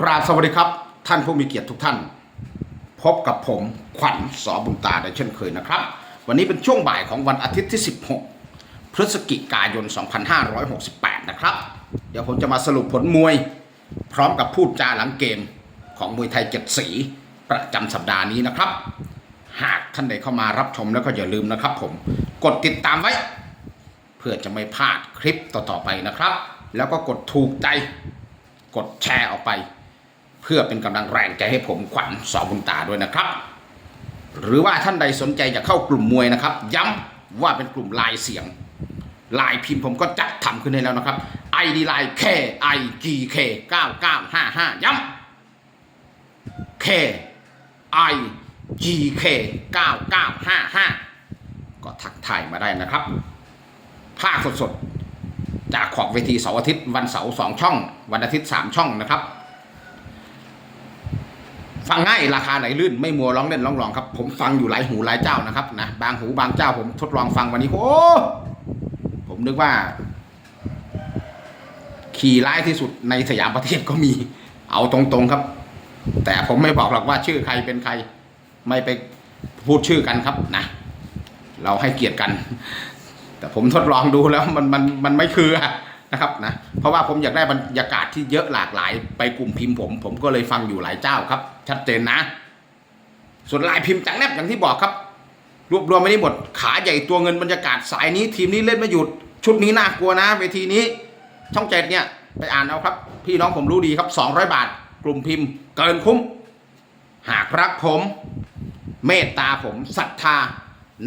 กราบสวัสดีครับ ท่านผู้มีเกียรติทุกท่าน พบกับผมขวัญสอบุญตาได้เช่นเคยนะครับ วันนี้เป็นช่วงบ่ายของวันอาทิตย์ที่ 16 พฤศจิกายน 2568 นะครับ เดี๋ยวผมจะมาสรุปผลมวย พร้อมกับพูดจาหลังเกมของมวยไทยเจ็ดสีประจำสัปดาห์นี้นะครับ หากท่านใดเข้ามารับชมแล้วก็อย่าลืมนะครับ ผมกดติดตามไว้ เพื่อจะไม่พลาดคลิปต่อๆไปนะครับ แล้วก็กดถูกใจกดแชร์ออกไป เพื่อเป็นกำลังแรงใจให้ผมขวัญสอบุญตาด้วยนะครับ หรือว่าท่านใดสนใจจะเข้ากลุ่มมวยนะครับ ย้ำว่าเป็นกลุ่มลายเสียงลายพิมพ์ผมก็จัดทำขึ้นให้แล้วนะครับ ID ไลน์ K I G K 9955 ย้ำ K I G K 9955 ก็ทักทายมาได้นะครับภาคสดๆ จากขอบเวทีเสาร์อาทิตย์วันเสาร์สองช่อง วันอาทิตย์สามช่องนะครับ ฟังง่ายราคาไหนลื่นไม่มัวร้องเล่นร้องรองครับ ผมฟังอยู่หลายหูหลายเจ้านะครับนะบางหูบางเจ้าผมทดลองฟังวันนี้โอ้ผมนึกว่า ขี่ร้ายที่สุดในสยามประเทศก็มี เอาตรงๆครับ แต่ผมไม่บอกหรอกว่าชื่อใครเป็นใคร ไม่ไปพูดชื่อกันครับนะเราให้เกียรติกัน แต่ผมทดลองดูแล้วมันมันมันไม่คือนะครับนะเพราะว่าผมอยากได้บรรยากาศที่เยอะหลากหลายไปกลุ่มพิมพ์ผม ผมก็เลยฟังอยู่หลายเจ้าครับชัดเจนนะ ส่วนลายพิมพ์จังแนบอย่างที่บอกครับ รวบรวมไม่ได้หมดขาใหญ่ตัวเงินบรรยากาศสายนี้ ทีมนี้เล่นไม่หยุด ชุดนี้น่ากลัวนะ เวทีนี้ ช่องเจ็ดเนี่ย ไปอ่านเอาครับ พี่น้องผมรู้ดีครับ 200 บาท กลุ่มพิมพ์ เกินคุ้ม หากรักผม เมตตาผมศรัทธา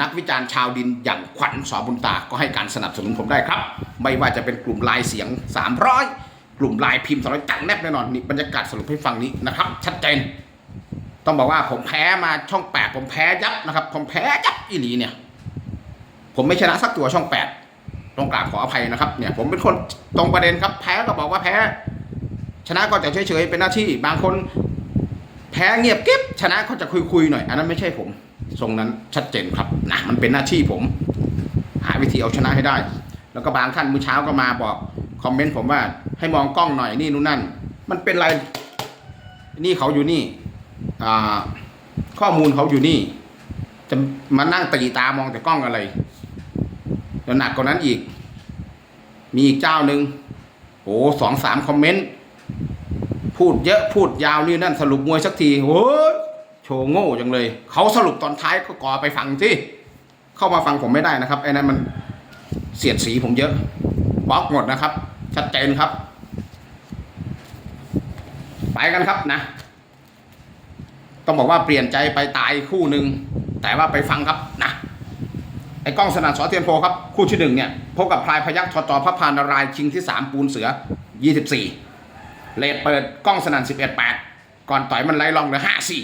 นักวิจารณ์ชาวดินอย่างขวัญสอบุญตา ก็ให้การสนับสนุนผมได้ครับ ไม่ว่าจะเป็นกลุ่มลายเสียง 300 กลุ่มลายพิมพ์200จังแนบแน่นอนนี่บรรยากาศสรุปให้ฟังนี้นะครับ ชัดเจน ต้องบอกว่าผมแพ้มาช่องแปดผมแพ้ยับนะครับ ผมแพ้ยับอีหลีเนี่ย ผมไม่ชนะสักตัวช่องแปดต้องกราบขออภัยนะครับ เนี่ย ผมเป็นคนตรงประเด็นครับ แพ้ก็บอกว่าแพ้ ชนะก็จะเฉยๆเป็นหน้าที่ บางคนแพ้เงียบกิ๊บชนะก็จะคุยๆหน่อยอันนั้นไม่ใช่ผมทรงนั้นชัดเจนครับนะมันเป็นหน้าที่ผม หาวิธีเอาชนะให้ได้ แล้วก็บางท่านมื้อเช้าก็มาบอกคอมเมนต์ผมว่าให้มองกล้องหน่อยนี่นู่นนั่น มันเป็นไร นี่เขาอยู่นี่ ข้อมูลเขาอยู่นี่ จะมานั่งตีตามองแต่กล้องอะไรแล้วหนักกว่านั้นอีก มีอีกเจ้าหนึ่งโอ้สองสามคอมเมนต์ พูดเยอะพูดยาวนี่นั่นสรุปมวยสักทีโอ้โชว์โง่จังเลย เขาสรุปตอนท้ายก็กอไปฟังสิเข้ามาฟังผมไม่ได้นะครับไอ้นั้นมันเสียดสีผมเยอะบล็อกหมดนะครับ ชัดเจนครับ ไปกันครับนะ ต้องบอกว่าเปลี่ยนใจไปตายคู่หนึ่งแต่ว่าไปฟังครับนะไอ้กล้องสนั่นสอเทียนโพครับคู่ที่หนึ่งเนี่ยพบกับพลายพยักษ์ทอจอพระพานารายชิงที่สามปูนเสือยี่สิบสี่เลดเปิดกล้องสนั่นสิบเอ็ดแปดก่อนต่อยมันไล่ลองเลยห้าสี่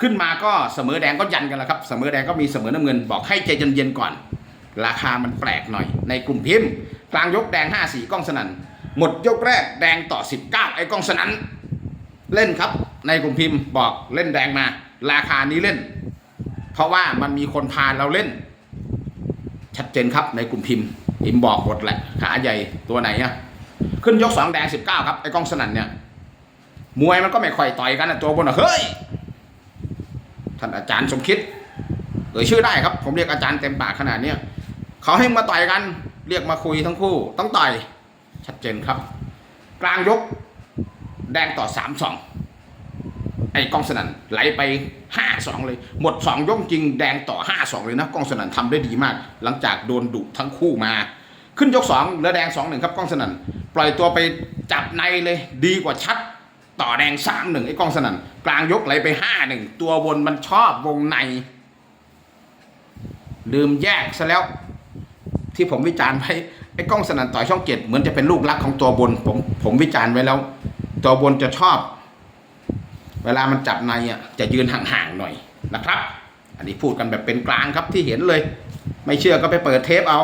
ขึ้นมาก็เสมอแดงก็ยันกันแล้วครับ เสมอแดงก็มีเสมอน้ำเงินบอกให้ใจเย็นๆก่อน ราคามันแปลกหน่อย ในกลุ่มพิมพ์กลางยกแดงห้าสี่กล้องสนั่นหมดยกแรกแดงต่อสิบเก้าไอ้กล้องสนั่น เล่นครับ ในกลุ่มพิมพ์บอกเล่นแดงมา ราคานี้เล่น เพราะว่ามันมีคนพาเราเล่น ชัดเจนครับในกลุ่มพิมพ์พิมพ์บอกหมดแหละขาใหญ่ตัวไหนอะขึ้นยกสองแดงสิบเก้าครับไอ้กองสนั่นเนี่ยมวยมันก็ไม่ค่อยต่อยกันนะตัวบนอะเฮ้ยท่านอาจารย์สมคิดเอ่ยชื่อได้ครับ ผมเรียกอาจารย์เต็มปากขนาดเนี้ยเขาให้มาต่อยกัน เรียกมาคุยทั้งคู่ ต้องต่อยชัดเจนครับ กลางยก แดงต่อสามสองไอ้กองสนั่นไหลไปห้าสองเลย หมดสองยกจริงแดงต่อห้าสองเลยนะกองสนั่นทำได้ดีมาก หลังจากโดนดุทั้งคู่มา ขึ้นยกสองเหลือแดงสองหนึ่งครับกองสนั่นปล่อยตัวไปจับในเลยดีกว่าชัดต่อแดงสามหนึ่งไอ้กองสนั่นกลางยกไหลไปห้าหนึ่งตัวบนมันชอบวงใน ลืมแยกซะแล้ว ที่ผมวิจารณ์ไปไอ้กล้องสนั่นต่อยช่องเจ็ดเหมือนจะเป็นลูกรักของตัวบนผมผมวิจารณ์ไว้แล้ว ตัวบนจะชอบ เวลามันจับในอะจะยืนห่างๆหน่อยนะครับ อันนี้พูดกันแบบเป็นกลางครับที่เห็นเลย ไม่เชื่อก็ไปเปิดเทปเอา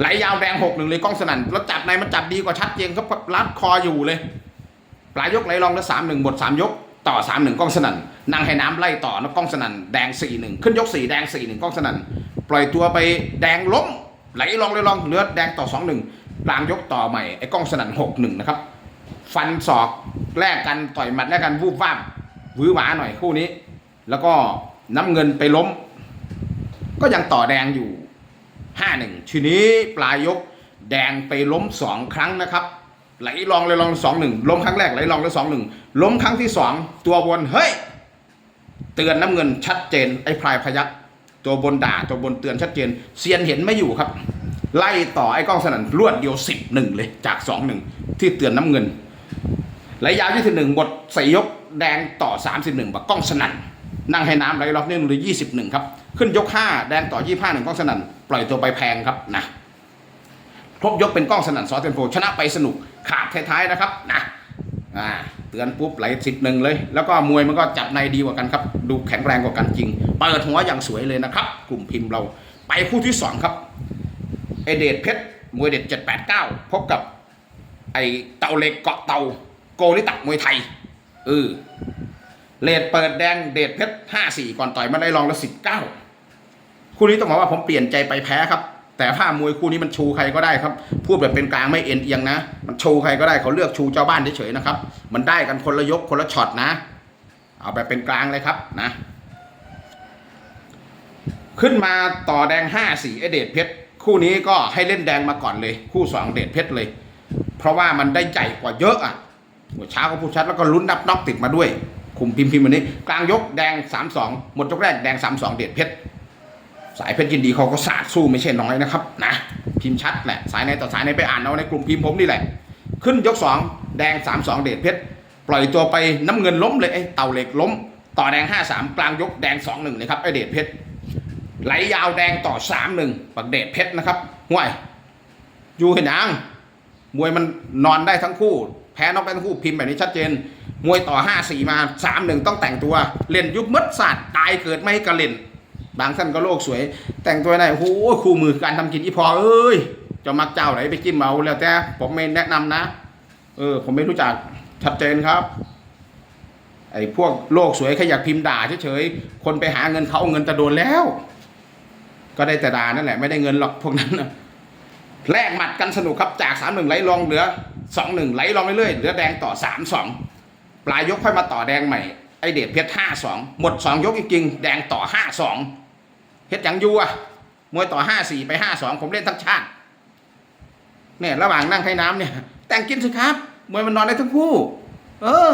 ไหลยาวแดงหกหนึ่งเลยกล้องสนั่นแล้วจับในมันจับดีกว่าชัดเจนครับรัดคออยู่เลย ปลายยกไหลลองแล้วสามหนึ่งหมดสามยก ต่อสามหนึ่งกล้องสนั่นนั่งให้น้ำไล่ต่อนะกล้องสนั่นแดงสี่หนึ่งขึ้นยกสี่แดงสี่หนึ่งกล้องสนั่นปล่อยตัวไปแดงล้มไหลลองเลยลองเลือดแดงต่อสองหนึ่งกลางยกต่อใหม่ไอ้กล้องสนั่นหกหนึ่งนะครับ ฟันศอกแลกกันต่อยหมัดแลกกันวูบวาบวือหวาหน่อยคู่นี้ แล้วก็น้ำเงินไปล้ม ก็ยังต่อแดงอยู่ห้าหนึ่งทีนี้ปลายยกแดงไปล้มสองครั้งนะครับ ไหลลองเลยลองสองหนึ่งล้มครั้งแรกไหลลองเลยสองหนึ่งล้มครั้งที่สองตัวบนเฮ้ยเตือนน้ำเงินชัดเจนไอ้พลายพยักตัวบนด่าตัวบนเตือนชัดเจนเซียนเห็นไม่อยู่ครับ ไล่ต่อไอ้กล้องสนั่นรวดเดียวสิบหนึ่งเลยจากสองหนึ่งที่เตือนน้ำเงิน ไหลยาวยี่สิบหนึ่งบทใส่ยกแดงต่อสามสิบหนึ่งบักกล้องสนั่น นั่งให้น้ำไหลรอบนี่เลยยี่สิบหนึ่งครับ ขึ้นยกห้าแดงต่อยี่ห้าหนึ่งกล้องสนั่น ปล่อยตัวไปแพงครับนะครบยกเป็นกล้องสนั่นซอเทนโฟชนะไปสนุกขาดท้ายๆนะครับนะอ่าเตือนปุ๊บไหลสิบหนึ่งเลย แล้วก็มวยมันก็จับในดีกว่ากันครับ ดูแข็งแรงกว่ากันจริง เปิดหัวอย่างสวยเลยนะครับ กลุ่มพิมพ์เราไปคู่ที่สองครับไอเดชเพชรมวยเด็ดเจ็ดแปดเก้าพบกับไอเต่าเล็กเกาะเต่า โกลิตักมวยไทยเออเลดเปิดแดงเดชเพชรห้าสี่ก่อนต่อยมาได้ลองละสิบเก้าคู่นี้ต้องบอกว่าผมเปลี่ยนใจไปแพ้ครับ แต่ถ้ามวยคู่นี้มันชูใครก็ได้ครับ พูดแบบเป็นกลางไม่เอ็นเอียงนะ มันชูใครก็ได้เขาเลือกชูเจ้าบ้านเฉยๆนะครับ มันได้กันคนละยกคนละช็อตนะ เอาแบบเป็นกลางเลยครับนะ ขึ้นมาต่อแดงห้าสี่เดดเพชรคู่นี้ก็ให้เล่นแดงมาก่อนเลย คู่สองเดดเพชรเลย เพราะว่ามันได้ใจกว่าเยอะอะ เช้าก็พูดชัดแล้วก็ลุ้นนับน็อกติดมาด้วย คุมพิมพ์พิมพ์วันนี้ กลางยกแดงสามสองหมดยกแรกแดงสามสองเด็ดเพชรสายเพชรยินดีเขาก็สาดสู้ไม่ใช่น้อยนะครับนะพิมพ์ชัดแหละสายในต่อสายในไปอ่านเอาในกลุ่มพิมพ์ผมนี่แหละ ขึ้นยกสองแดงสามสองเดชเพชรปล่อยตัวไปน้ำเงินล้มเลยไอ้เต่าเหล็กล้ม ต่อแดงห้าสามกลางยกแดงสองหนึ่งนะครับไอเดชเพชรไหลยาวแดงต่อสามหนึ่งปักเดชเพชรนะครับห่วยอยู่เห็นยังมวยมันนอนได้ทั้งคู่ แพ้นอกได้ทั้งคู่พิมพ์แบบนี้ชัดเจน มวยต่อห้าสี่มาสามหนึ่งต้องแต่งตัว เล่นยุบมัดศาสตร์ตายเกิดไม่กระเล่น บางท่านก็โลกสวย แต่งตัวไหนโอ้โหคู่มือการทำกินอีพอเอ้ยจะมักเจ้าไหนไปจิ้มเอาแล้วแต่ผมไม่แนะนำนะ เออ ผมไม่รู้จักชัดเจนครับไอ้พวกโลกสวยแค่อยากพิมพ์ด่าเฉยๆ คนไปหาเงินเขาเอาเงินจะโดนแล้ว ก็ได้แต่ด่านั่นแหละไม่ได้เงินหรอกพวกนั้นนะแลกหมัดกันสนุกครับจากสามหนึ่งไหลลองเหลือ สองหนึ่งไหลลองเรื่อยๆเหลือแดงต่อสามสองปลายยกค่อยมาต่อแดงใหม่ไอเดชเพชรห้าสองหมดสองยกจริงๆแดงต่อห้าสองเฮ็ดอย่างยูอะมวยต่อห้าสี่ไปห้าสองผมเล่นทั้งชาติเนี่ยระหว่างนั่งให้น้ำเนี่ย แต่งกินสิครับมวยมันนอนได้ทั้งคู่ เออ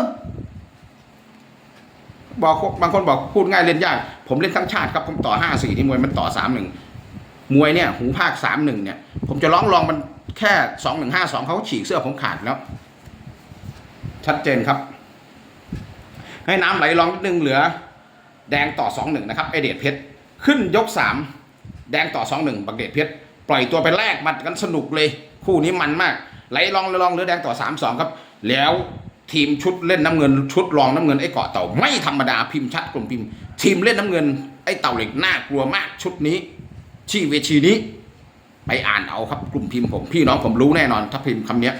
บอกบางคนบอกพูดง่ายเล่นยาก ผมเล่นทั้งชาติครับผมต่อห้าสี่ที่มวยมันต่อสามหนึ่งมวยเนี่ย หูภาคสามหนึ่งเนี่ย ผมจะร้องรองมัน แค่สองหนึ่งห้าสองเขาฉีกเสื้อผมขาดแล้ว ชัดเจนครับ ให้น้ำไหลลองนิดนึงเหลือ แดงต่อสองหนึ่งนะครับไอเดชเพชรขึ้นยกสามแดงต่อสองหนึ่งบักเดชเพชรปล่อยตัวไปแลกมัดกันสนุกเลย คู่นี้มันมาก ไหลลองลยลองเหลือแดงต่อสามสองครับ แล้วทีมชุดเล่นน้ำเงินชุดรองน้ำเงินไอ้เกาะเต่าไม่ธรรมดาพิมพ์ชัดกลุ่มพิมพ์ ทีมเล่นน้ำเงินไอ้เต่าเหล็กน่ากลัวมากชุดนี้ที่เวทีนี้ ไปอ่านเอาครับกลุ่มพิมพ์ผมพี่น้องผมรู้แน่นอน ถ้าพิมพ์คำเนี้ย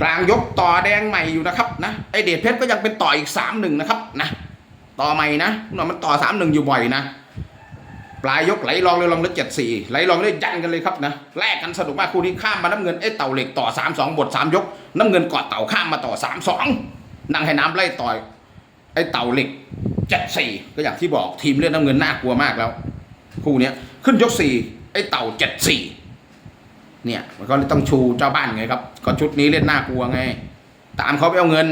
กลางยกต่อแดงใหม่อยู่นะครับนะไอเดชเพชรก็ยังเป็นต่ออีกสามหนึ่งนะครับนะต่อใหม่นะมันต่อสามหนึ่งอยู่บ่อยนะปลายยกไหลลองเลยลองเลยเจ็ดสี่ไหลลองเลยยันกันเลยครับนะแลกกันสนุกมากคู่นี้ข้ามมาน้ำเงินไอ้เต่าเหล็กต่อสามสองบทสามยก น้ำเงินกอดเต่าข้ามมาต่อสามสองนั่งให้น้ำไล่ต่อยไอ้เต่าเหล็ก เจ็ดสี่ก็อย่างที่บอกทีมเล่นน้ำเงินน่ากลัวมากแล้ว คู่เนี้ยขึ้นยกสี่ไอ้เต่าเจ็ดสี่เนี่ยมันก็ต้องชูเจ้าบ้านไงครับ ก็ชุดนี้เล่นน่ากลัวไง ตามเขาไปเอาเงิน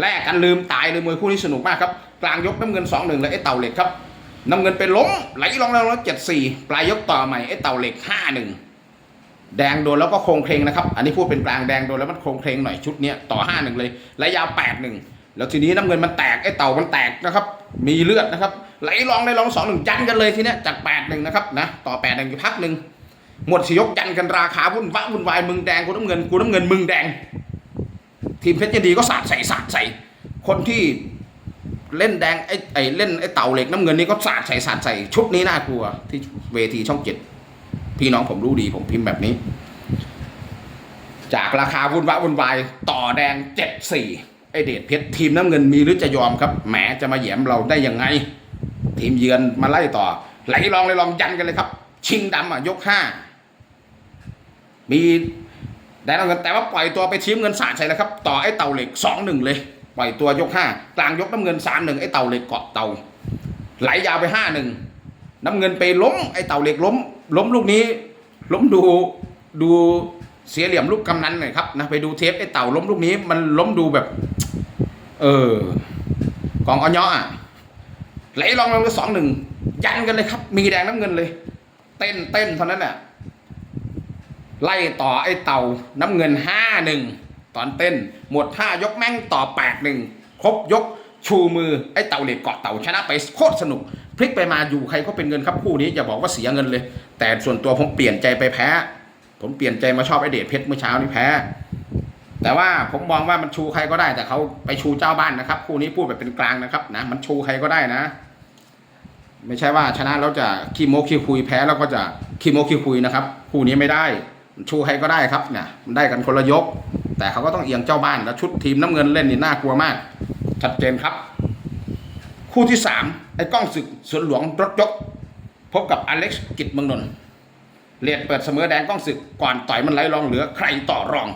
แลกกันลืมตายเลยมวยคู่นี้สนุกมากครับ กลางยกน้ำเงินสองหนึ่งเลยไอ้เต่าเหล็กครับน้ำเงินเป็นล้มไหลลองแล้วเจ็ดสี่ปลายยกต่อใหม่ไอ้เต่าเหล็กห้าหนึ่งแดงโดนแล้วก็โครงเคลงนะครับ อันนี้พูดเป็นกลางแดงโดนแล้วมันโครงเคลงหน่อยชุดเนี้ยต่อห้าหนึ่งเลยและยาวแปดหนึ่ง แล้วทีนี้น้ำเงินมันแตกไอ้เต่ามันแตกนะครับ มีเลือดนะครับ ไหลลองได้ลองสองหนึ่งยันกันเลยทีเนี้ยจากแปดหนึ่งนะครับนะต่อแปดหนึ่งอยู่พักหนึ่งหมดสยกยันกันราคาวุ่นวะวุ่นวายมึงแดงกูน้ำเงินกูน้ำเงินมึงแดง ทีมเพชรยินดีก็สาดใส่สาดใส่ คนที่เล่นแดงไอ้ไอ้เล่นไอ้เต่าเหล็กน้ำเงินนี่ก็สาดใส่สาดใส่ชุดนี้น่ากลัว ที่เวทีช่องเจ็ดพี่น้องผมรู้ดีผมพิมพ์แบบนี้ จากราคาวุ่นวะวุ่นวายต่อแดงเจ็ดสี่ ไอเดชเพชรทีมน้ำเงินมีหรือจะยอมครับแหมจะมาแหยมเราได้ยังไง ทีมเยือนมาไล่ต่อ ไหลลองเลยลองยันกันเลยครับ ชิงดำอะยกห้ามีแดนน้ำเงินแต่ว่าปล่อยตัวไปทีมเงินสาดใช่แล้วครับ ต่อไอ้เต่าเหล็กสองหนึ่งเลยปล่อยตัวยกห้ากลางยกน้ำเงินสามหนึ่งไอ้เต่าเหล็กเกาะเต่า ไหลยาวไปห้าหนึ่งน้ำเงินไปล้มไอ้เต่าเหล็กล้ม ล้มลูกนี้ ล้มดูดู เสียเหลี่ยมลูกกำนันหน่อยครับนะไปดูเทปไอ้เต่าล้มลูกนี้ มันล้มดูแบบ เออกองอ้อยอะไหลลองลงไปสองหนึ่งยันกันเลยครับ มีแดงน้ำเงินเลย เต้นเต้นเท่านั้นแหละไล่ต่อไอ้เต่าน้ำเงินห้าหนึ่งตอนเต้น หมดห้ายกแม่งต่อแปดหนึ่งครบยกชูมือไอ้เต่าเหล็กเกาะเต่าชนะไปโคตรสนุก พลิกไปมาอยู่ใครก็เป็นเงินครับคู่นี้อย่าบอกว่าเสียเงินเลย แต่ส่วนตัวผมเปลี่ยนใจไปแพ้ ผมเปลี่ยนใจมาชอบไอเดชเพชรเมื่อเช้านี้แพ้ แต่ว่าผมมองว่ามันชูใครก็ได้ แต่เขาไปชูเจ้าบ้านนะครับ คู่นี้พูดแบบเป็นกลางนะครับนะมันชูใครก็ได้นะ ไม่ใช่ว่าชนะแล้วจะขี้โมกขี้คุยแพ้แล้วก็จะขี้โมกขี้คุยนะครับ คู่นี้ไม่ได้มันชูใครก็ได้ครับเนี่ยมันได้กันคนละยก แต่เขาก็ต้องเอียงเจ้าบ้านแล้วชุดทีมน้ำเงินเล่นนี่น่ากลัวมาก ชัดเจนครับ คู่ที่สามไอ้กล้องศึกสวนหลวงรถยก พบกับอเล็กซ์กิจเมืองนนท์ เลียดเปิดเสมอแดงกล้องศึกก่อนต่อยมันไหลรองเหลือใครต่อรอง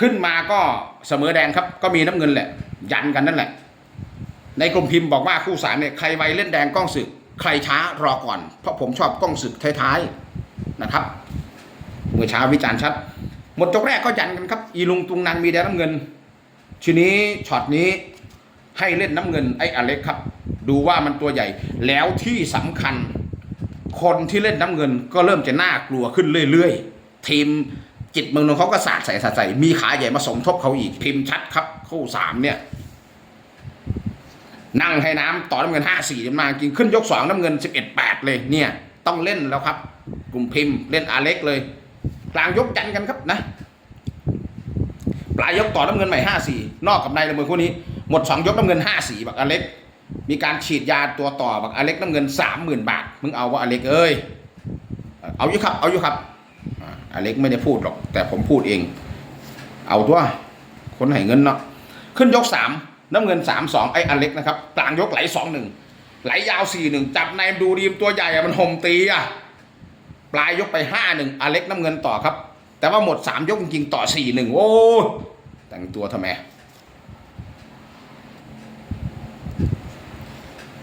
ขึ้นมาก็เสมอแดงครับ ก็มีน้ำเงินแหละ ยันกันนั่นแหละ ในกลุ่มพิมพ์บอกว่าคู่สามเนี่ยใครไวเล่นแดงกล้องศึก ใครช้ารอก่อน เพราะผมชอบกล้องศึกท้ายๆนะครับเมื่อเช้าวิจารณ์ชัดหมดจกแรกก็ยันกันครับ อีลุงตุงนางมีแดงน้ำเงิน ทีนี้ช็อตนี้ให้เล่นน้ำเงินไอ้อเล็กครับ ดูว่ามันตัวใหญ่แล้วที่สำคัญ คนที่เล่นน้ำเงินก็เริ่มจะน่ากลัวขึ้นเรื่อยๆ ทีมจิตเมืองนนท์เขาก็สาดใส่สาดใส่ มีขาใหญ่มาสมทบเขาอีกพิมพ์ชัดครับคู่สามเนี่ย นั่งให้น้ำต่อน้ำเงินห้าสี่มากินขึ้นยกสองน้ำเงินสิบเอ็ดแปดเลยเนี่ย ต้องเล่นแล้วครับ กลุ่มพิมพ์เล่นอาเล็กเลย กลางยกจันกันครับนะปลายยกต่อน้ำเงินใหม่ห้าสี่นอกกับในละมือคู่นี้ หมดสองยกน้ำเงินห้าสี่แบักอเล็ก มีการฉีดยาตัวต่อบักอเล็กน้ำเงินสามหมื่นบาท มึงเอาว่าอเล็กเอ้ย เอาอยู่ครับ เอาอยู่ครับอเล็กไม่ได้พูดหรอก แต่ผมพูดเอง เอาตัว คนให้เงินเนาะ ขึ้นยกสามน้ำเงินสามสองไอ้อเล็กนะครับ กลางยกไหลสองหนึ่งไหลยาวสี่หนึ่งจับในดูดีมตัวใหญ่อะมันห่มตีอะปลายยกไปห้าหนึ่งอเล็กน้ำเงินต่อครับ แต่ว่าหมดสามยกจริงๆต่อสี่หนึ่งโอ้ยแต่งตัวทำไม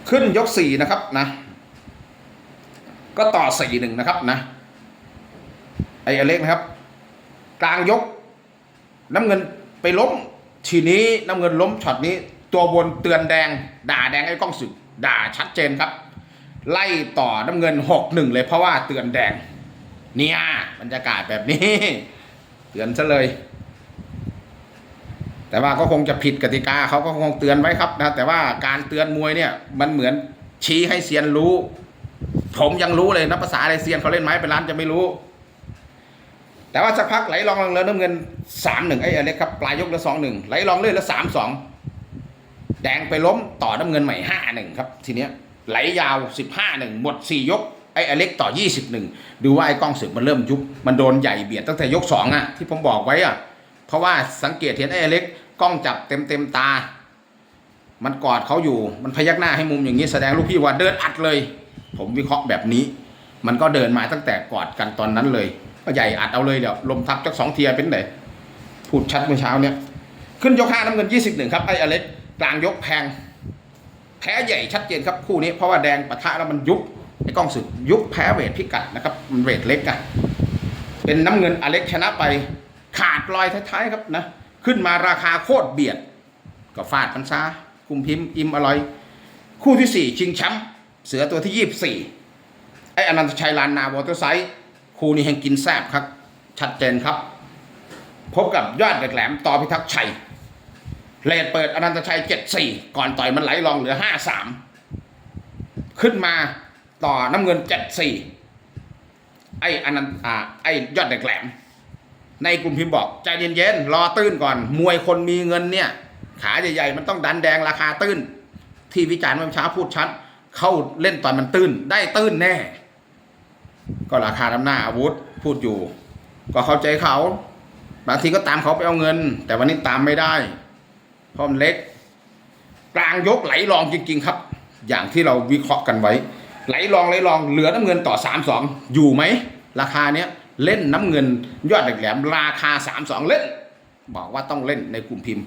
ขึ้นยกสี่นะครับนะ ก็ต่อสี่หนึ่งนะครับนะ ไอ้อเล็กนะครับ กลางยก น้ำเงินไปล้ม ทีนี้น้ำเงินล้มช็อตนี้ ตัวบนเตือนแดง ด่าแดงไอ้กล้องศึก ด่าชัดเจนครับ ไล่ต่อน้ำเงินหกหนึ่งเลยเพราะว่าเตือนแดง เนี่ยบรรยากาศแบบนี้ เตือนซะเลย แต่ว่าก็คงจะผิดกติกาเขาก็คงเตือนไว้ครับนะแต่ว่าการเตือนมวยเนี่ยมันเหมือนชี้ให้เซียนรู้ ผมยังรู้เลยนะภาษาอะไรเซียนเขาเล่นไม้เป็นล้านจะไม่รู้ แต่ว่าสักพักไหลลองเลยน้ำเงินสามหนึ่งไอ้อันนี้ครับปลายยกลือสองหนึ่งไหลลองเลื่อนละสามสองแดงไปล้มต่อน้ำเงินใหม่ห้าหนึ่งครับ ทีเนี้ยไหลยาวสิบห้าหนึ่งหมดสี่ยกไอ้อเล็กต่อยี่สิบหนึ่งดูว่าไอ้กล้องศึกมันเริ่มยุบมันโดนใหญ่เบียดตั้งแต่ยกสองอะที่ผมบอกไว้อะ เพราะว่าสังเกตเห็นไอ้เล็กกล้องจับเต็มเต็มตา มันกอดเขาอยู่ มันพยักหน้าให้มุมอย่างนี้แสดงลูกพี่ว่าเดินอัดเลย ผมวิเคราะห์แบบนี้ มันก็เดินมาตั้งแต่กอดกันตอนนั้นเลย ก็ใหญ่อัดเอาเลยเดี๋ยวลมทับจักสองเทียเป็นไหนพูดชัดเมื่อเช้าเนี่ย ขึ้นยกห้าน้ำเงินยี่สิบหนึ่งครับไอ้อเล็กกลางยกแพง แพ้ใหญ่ชัดเจนครับคู่นี้เพราะว่าแดงปะทะแล้วมันยุบไอ้กล้องศึกยุบแพ้เวทพิกัดนะครับมันเวทเล็กอะเป็นน้ำเงินอเล็กชนะไป ขาดลอยท้ายๆครับนะขึ้นมาราคาโคตรเบียด ก็ฟาดพันซาคุมพิมพ์อิมอร่อย คู่ที่สี่ชิงแชมป์เสือตัวที่ยี่สิบสี่ไอ้อนันตชัยลานนาวอเตอร์ไซด์คู่นี้แห่งกินแซบครับ ชัดเจนครับ พบกับยอดเด็กแหลมต่อพิทักษ์ชัยเลดเปิดอนันตชัย 74 ก่อนต่อยมันไหลรองเหลือ 53 ขึ้นมาต่อน้ำเงิน 74 ไอ้อนันต์อ่าไอ้ยอดเด็กแหลม ในกลุ่มพิมพ์บอกใจเย็นๆรอตื้นก่อน มวยคนมีเงินเนี่ย ขาใหญ่ๆมันต้องดันแดงราคาตื้น ที่วิจารณ์เมื่อเช้าพูดชัด เข้าเล่นตอนมันตื้น ได้ตื้นแน่ ก็ราคาน้ำหน้าอาวุธพูดอยู่ ก็เข้าใจเขาบางทีก็ตามเขาไปเอาเงิน แต่วันนี้ตามไม่ได้เพราะมันเล็ก กลางยกไหลรองจริง ๆ ครับ อย่างที่เราวิเคราะห์กันไว้ ไหลลองไหลลองเหลือน้ำเงินต่อสามสองอยู่ไหมราคาเนี้ย เล่นน้ำเงินยอดเหลกแหลมราคาสามสองเล่น บอกว่าต้องเล่นในกลุ่มพิมพ์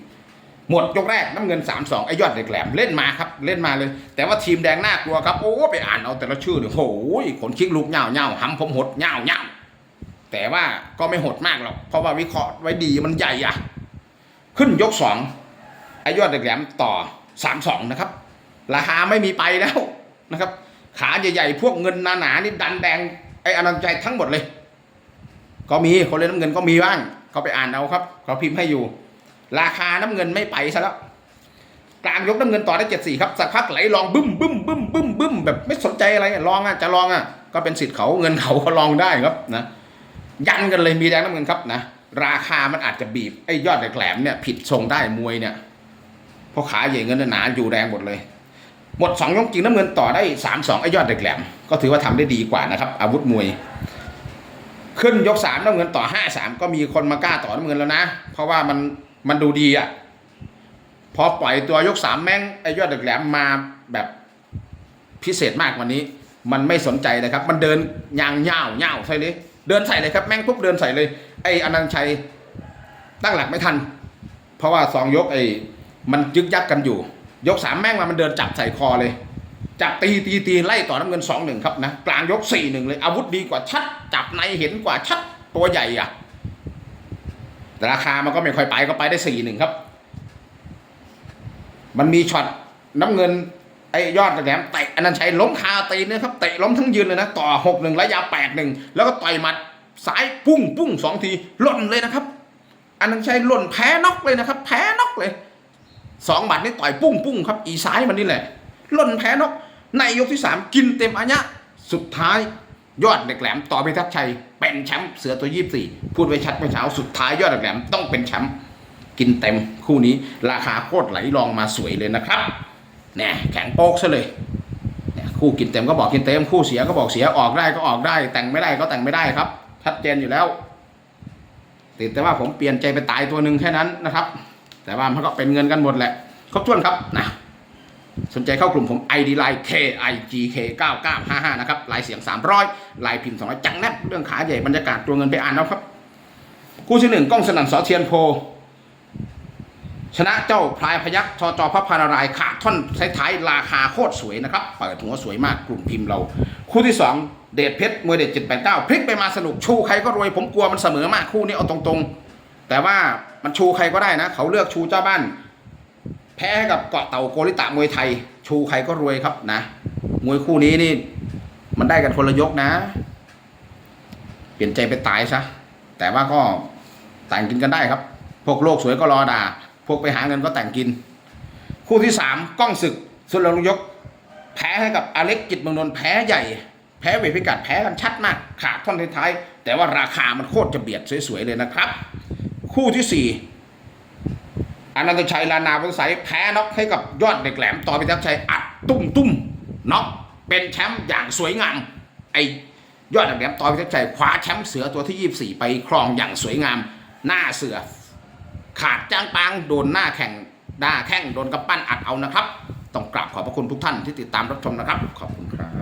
หมดยกแรกน้ำเงิน3ามสองไอ้ยอดเหลกแหลมเล่นมาครับเล่นมาเลย แต่ว่าทีมแดงน่ากลัวครับโอ้ไปอ่านเอาแต่ละชื่อเนี่ยโอ้ยขนคิกลูกเหงาเงาหำผมหดเหงาเงาแต่ว่าก็ไม่หดมากหรอกเพราะว่าวิเคราะห์ไว้ดีมันใหญ่อะขึ้นยกสองไอ้ยอดเหลกแหลมต่อสามสองนะครับ ราคาไม่มีไปแล้วนะครับ ขาใหญ่ๆพวกเงินหนาๆนี่ดันแดงไอ้อนันต์ใจทั้งหมดเลย ก็มีคนเล่นน้ำเงินก็มีบ้างเขาไปอ่านเอาครับเขาพิมพ์ให้อยู่ ราคาน้ำเงินไม่ไปซะแล้วกลางยกน้ำเงินต่อได้เจ็ดสี่ครับสักพักไหลลองบึ้มบึ้มบึ้มบึ้มบึ้มแบบไม่สนใจอะไรลองอะจะลองอะก็เป็นสิทธิ์เขาเงินเขาก็ลองได้ครับนะยันกันเลยมีแดงน้ำเงินครับนะราคามันอาจจะบีบไอ้ยอดแหลมเนี่ยผิดทรงได้มวยเนี่ยเพราะขาใหญ่เงินหนาอยู่แรงหมดเลย หมดสองยกจริงน้ำเงินต่อได้สามสองไอ้ยอดแหลมก็ถือว่าทำได้ดีกว่านะครับ อาวุธมวย ขึ้นยกสามน้ำเงินต่อห้าสามก็มีคนมากล้าต่อน้ำเงินแล้วนะ เพราะว่ามันมันดูดีอะ พอปล่อยตัวยกสามแม่งไอ้ยอดดึกแหลมมาแบบพิเศษมากวันนี้ มันไม่สนใจเลยครับ มันเดินยางเง่าเง่าใส่เลยเดินใส่เลยครับแม่งปุ๊บเดินใส่เลย ไอ้อนันชัยตั้งหลักไม่ทัน เพราะว่าสองยกไอ้มันยึกยักกันอยู่ ยกสามแม่งมามันเดินจับใส่คอเลย จับตีตีตีไล่ต่อน้ำเงินสองหนึ่งครับนะกลางยกสี่หนึ่งเลย อาวุธดีกว่าชัด จับในเห็นกว่าชัดตัวใหญ่อะแต่ราคามันก็ไม่ค่อยไปก็ไปได้สี่หนึ่งครับ มันมีช็อตน้ำเงินไอ้ยอดแหลมเตะอนันชัยล้มคาตีนนะครับเตะล้มทั้งยืนเลยนะต่อหกหนึ่งระยะแปดหนึ่งแล้วก็ต่อยหมัดซ้ายปุ้งปุ้งสองทีหล่นเลยนะครับอนันชัยหล่นแพ้น็อกเลยนะครับ แพ้น็อกเลยสองหมัดนี่ต่อยปุ้งปุ้งครับ อีซ้ายมันนี่แหละหล่นแพ้นก ในยกที่ 3 กินเต็มอัญญะสุดท้ายยอดเหล็กแหลมต่อไปทักชัย เป็นแชมป์เสือตัวยี่สี่พูดไว้ชัดเมื่อเช้าสุดท้ายยอดเหล็กแหลมต้องเป็นแชมป์กินเต็มคู่นี้ ราคาโคตรไหลลองมาสวยเลยนะครับแน่แข็งโป๊กซะเลยเนี่ยคู่กินเต็มก็บอกกินเต็มคู่เสียก็บอกเสียออกได้ก็ออกได้ แต่งไม่ได้ก็แต่งไม่ได้ครับชัดเจนอยู่แล้วติดแต่ว่าผมเปลี่ยนใจไปตายตัวหนึ่งแค่นั้นนะครับ แต่ว่ามันก็เป็นเงินกันหมดแหละครบถ้วนครับนะ สนใจเข้ากลุ่มผม ID Line K I G K 9955 นะครับลายเสียง 300ลายพิมพ์ 200 จังแนบเรื่องขาใหญ่บรรยากาศตัวเงินไปอ่านเอาครับ คู่ที่หนึ่งกล้องสนั่นสอเทียนโพ ชนะเจ้าพลายพยักชอจอพระพานารายขาดท่อนท้ายๆราคาโคตรสวยนะครับ เปิดหัวสวยมากกลุ่มพิมพ์เรา คู่ที่สองเดชเพชรมวยเดช789 พลิกไปมาสนุกชูใครก็รวยผมกลัวมันเสมอมากคู่นี้เอาตรงๆ แต่ว่ามันชูใครก็ได้นะ เขาเลือกชูเจ้าบ้าน พ้ให้กับเกาะเต่าโกริตะมวยไทย ชูใครก็รวยครับนะ มวยคู่นี้นี่มันได้กันคนละยกนะ เปลี่ยนใจไปตายซะ แต่ว่าก็แต่งกินกันได้ครับ พวกโลกสวยก็รอด่า พวกไปหาเงินก็แต่งกิน คู่ที่สามก้องศึก สุรลงยก แพ้ให้กับอเล็กกิจเมืองนนท์แพ้ใหญ่ แพ้เวทพิกัดแพ้กันชัดมาก ขาดท่อนท้าย แต่ว่าราคามันโคตรจะเบียดสวยๆเลยนะครับ คู่ที่สี่ อนันตชัยลานาวังไสแพ้น็อกให้กับยอดเด็กแหลมต่อพิทักษ์ชัยอัดตุ้มตุ้มน็อกเป็นแชมป์อย่างสวยงามไอยอดเด็กแหลมต่อพิทักษ์ชัยคว้าแชมป์เสือตัวที่ 24 ไปครองอย่างสวยงาม หน้าเสือ ขาดจ้างปางโดนหน้าแข่งหน้าแข้งโดนกระปั้นอัดเอานะครับ ต้องกราบขอบพระคุณทุกท่านที่ติดตามรับชมนะครับ ขอบคุณครับ